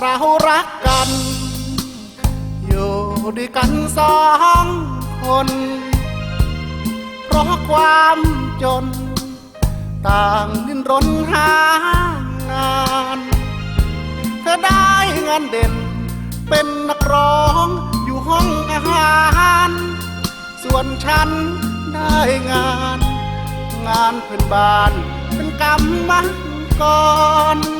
เรารักกัน อยู่ด้วยกันสองคน เพราะความจน ต่างดิ้นรนหางาน เธอได้งานเด่น เป็นนักร้องอยู่ห้องอาหาร ส่วนฉันได้งาน งานเพื่อนบ้านเป็นกรรมกรเร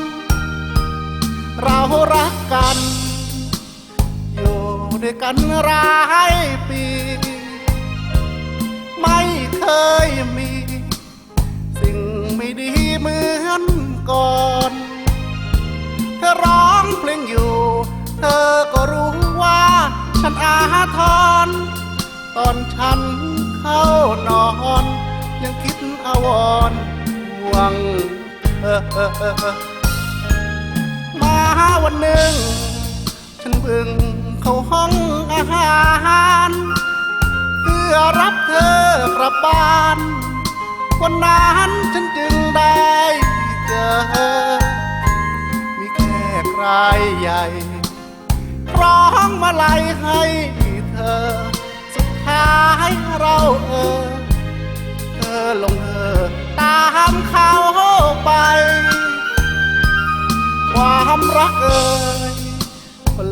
กันหลายปี ไม่เคยมี สิ่งไม่ดีเหมือนก่อน เธอร้องเพลงอยู่ เธอก็รู้ว่า ฉันอาทร ตอนฉันเข้านอน ยังคิดอาวรณ์ห่วงเออมาวันหนึ่ง ฉันบึง เข้าห้องอาหารเพื่อรับเธอกลับบ้าน วันนั้นฉันจึงได้เจอ มีแขกรายใหญ่ ร้องมาลัยให้เธอ สุดท้ายเราเออ เธอลงเออตามเขาไป ความรักเอ่ย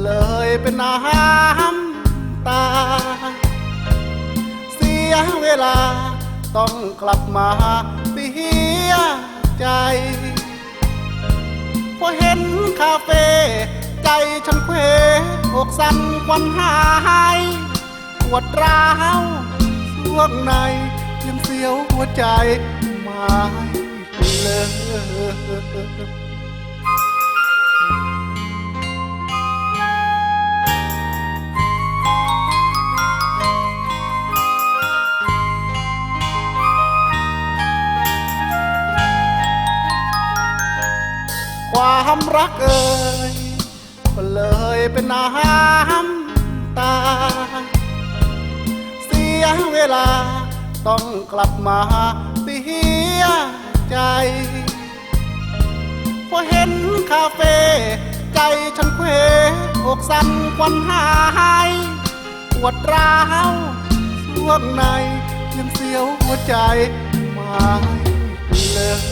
เลย เป็นน้ำตา เสียเวลาต้องกลับมาเสียใจพอเห็นคาเฟ่ใจฉันเควอกสั่นควันหายปวดร้าวช่วงในยังเสียวหัวใจไม่เลย ความรักเอ่ยก็เลยเป็นน้ำตา เสียเวลาต้องกลับมาเสียใจพอเห็นคาเฟ่ใจฉันเควอกสั่นควันหายปวดร้าวช่วงในยังเสียวหัวใจไม่เลย